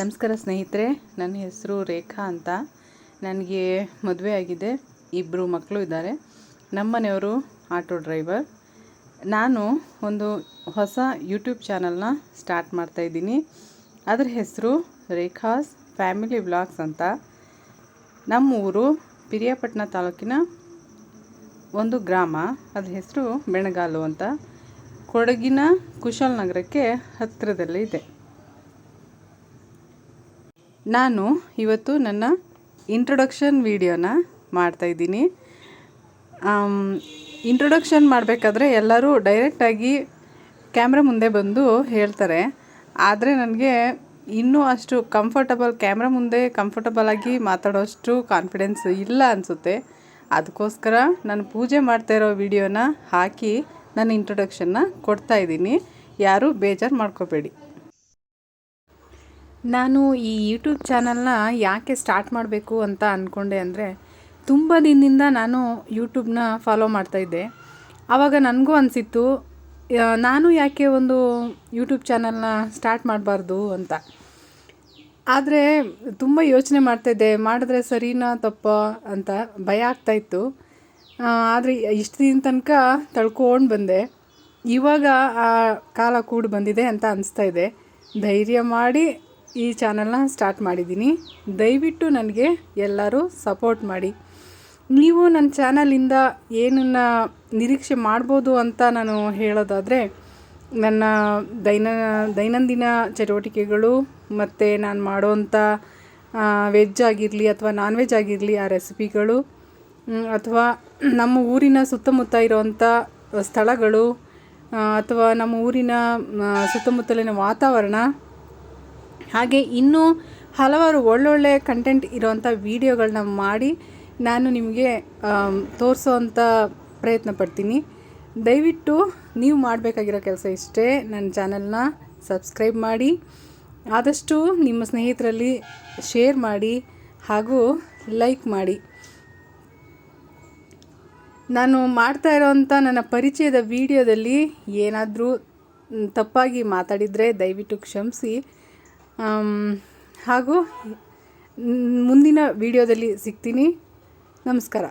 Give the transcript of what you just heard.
ನಮಸ್ಕಾರ ಸ್ನೇಹಿತರೆ, ನನ್ನ ಹೆಸರು ರೇಖಾ ಅಂತ. ನನಗೆ ಮದುವೆ ಆಗಿದೆ ಇಬ್ಬರು ಮಕ್ಕಳು ಇದ್ದಾರೆ. ನಮ್ಮನೆಯವರು ಆಟೋ ಡ್ರೈವರ್. ನಾನು ಒಂದು ಹೊಸ ಯೂಟ್ಯೂಬ್ ಚಾನಲ್ನ ಸ್ಟಾರ್ಟ್ ಮಾಡ್ತಾಯಿದ್ದೀನಿ ಅದರ ಹೆಸರು ರೇಖಾಸ್ ಫ್ಯಾಮಿಲಿ ವ್ಲಾಗ್ಸ್ ಅಂತ. ನಮ್ಮ ಊರು ಪಿರಿಯಾಪಟ್ಟಣ ತಾಲೂಕಿನ ಒಂದು ಗ್ರಾಮ. ಅದ್ರ ಹೆಸರು ಬೆಣಗಾಲು ಅಂತ. ಕೊಡಗಿನ ಕುಶಾಲನಗರಕ್ಕೆ ಹತ್ತಿರದಲ್ಲೇ ಇದೆ ನಾನು ಇವತ್ತು ನನ್ನ ಇಂಟ್ರೊಡಕ್ಷನ್ ವಿಡಿಯೋನ ಮಾಡ್ತಾಯಿದ್ದೀನಿ ಇಂಟ್ರೊಡಕ್ಷನ್ ಮಾಡಬೇಕಾದ್ರೆ ಎಲ್ಲರೂ ಡೈರೆಕ್ಟಾಗಿ ಕ್ಯಾಮ್ರಾ ಮುಂದೆ ಬಂದು ಹೇಳ್ತಾರೆ. ಆದರೆ ನನಗೆ ಇನ್ನೂ ಅಷ್ಟು ಕಂಫರ್ಟಬಲ್ ಕ್ಯಾಮ್ರಾ ಮುಂದೆ ಕಂಫರ್ಟಬಲ್ ಆಗಿ ಮಾತಾಡೋಷ್ಟು ಕಾನ್ಫಿಡೆನ್ಸ್ ಇಲ್ಲ ಅನಿಸುತ್ತೆ. ಅದಕ್ಕೋಸ್ಕರ ನಾನು ಪೂಜೆ ಮಾಡ್ತಾ ಇರೋ ವಿಡಿಯೋನ ಹಾಕಿ ನನ್ನ ಇಂಟ್ರೊಡಕ್ಷನ್ನ ಕೊಡ್ತಾ ಇದ್ದೀನಿ. ಯಾರೂ ಬೇಜಾರು ಮಾಡ್ಕೋಬೇಡಿ. ನಾನು ಈ ಯೂಟ್ಯೂಬ್ ಚಾನಲ್ನ ಯಾಕೆ ಸ್ಟಾರ್ಟ್ ಮಾಡಬೇಕು ಅಂತ ಅಂದ್ಕೊಂಡೆ ಅಂದರೆ, ತುಂಬ ದಿನದಿಂದ ನಾನು ಯೂಟ್ಯೂಬ್ನ ಫಾಲೋ ಮಾಡ್ತಾಯಿದ್ದೆ ಆವಾಗ ನನಗೂ ಅನಿಸಿತ್ತು ನಾನು ಯಾಕೆ ಒಂದು ಯೂಟ್ಯೂಬ್ ಚಾನಲ್ನ ಸ್ಟಾರ್ಟ್ ಮಾಡಬಾರ್ದು ಅಂತ. ಆದರೆ ತುಂಬ ಯೋಚನೆ ಮಾಡ್ತಾಯಿದ್ದೆ ಮಾಡಿದ್ರೆ ಸರಿನಾ ತಪ್ಪ ಅಂತ ಭಯ ಆಗ್ತಾಯಿತ್ತು ಆದರೆ ಇಷ್ಟು ದಿನ ತನಕ ತಳ್ಕೊಂಡು ಬಂದೆ. ಇವಾಗ ಆ ಕಾಲ ಕೂಡಿ ಬಂದಿದೆ ಅಂತ ಅನಿಸ್ತಾ ಇದೆ. ಧೈರ್ಯ ಮಾಡಿ ಈ ಚಾನಲ್ನ ಸ್ಟಾರ್ಟ್ ಮಾಡಿದ್ದೀನಿ. ದಯವಿಟ್ಟು ನನಗೆ ಎಲ್ಲರೂ ಸಪೋರ್ಟ್ ಮಾಡಿ. ನೀವು ನನ್ನ ಚಾನಲಿಂದ ಏನನ್ನು ನಿರೀಕ್ಷೆ ಮಾಡ್ಬೋದು ಅಂತ ನಾನು ಹೇಳೋದಾದರೆ, ನನ್ನ ದೈನ, ದೈನಂದಿನ ಚಟುವಟಿಕೆಗಳು ಮತ್ತು ನಾನು ಮಾಡೋವಂಥ ವೆಜ್ ಆಗಿರಲಿ ಅಥವಾ ನಾನ್ ವೆಜ್ ಆಗಿರಲಿ ಆ ರೆಸಿಪಿಗಳು ಅಥವಾ ನಮ್ಮ ಊರಿನ ಸುತ್ತಮುತ್ತ ಇರೋವಂಥ ಸ್ಥಳಗಳು ಅಥವಾ ನಮ್ಮ ಊರಿನ ಸುತ್ತಮುತ್ತಲಿನ ವಾತಾವರಣ ಹಾಗೆ ಇನ್ನೂ ಹಲವಾರು ಒಳ್ಳೊಳ್ಳೆ ಕಂಟೆಂಟ್ ಇರೋವಂಥ ವೀಡಿಯೋಗಳನ್ನ ಮಾಡಿ ನಾನು ನಿಮಗೆ ತೋರಿಸೋವಂಥ ಪ್ರಯತ್ನ ಪಡ್ತೀನಿ. ದಯವಿಟ್ಟು ನೀವು ಮಾಡಬೇಕಾಗಿರೋ ಕೆಲಸ ಇಷ್ಟೇ. ನನ್ನ ಚಾನಲ್ನ ಸಬ್ಸ್ಕ್ರೈಬ್ ಮಾಡಿ. ಆದಷ್ಟು ನಿಮ್ಮ ಸ್ನೇಹಿತರಲ್ಲಿ ಶೇರ್ ಮಾಡಿ ಹಾಗೂ ಲೈಕ್ ಮಾಡಿ. ನಾನು ಮಾಡ್ತಾ ಇರೋವಂಥ ನನ್ನ ಪರಿಚಯದ ವಿಡಿಯೋದಲ್ಲಿ ಏನಾದರೂ ತಪ್ಪಾಗಿ ಮಾತಾಡಿದರೆ ದಯವಿಟ್ಟು ಕ್ಷಮಿಸಿ. ಹಾಗೂ ಮುಂದಿನ ವಿಡಿಯೋದಲ್ಲಿ ಸಿಗ್ತೀನಿ. ನಮಸ್ಕಾರ.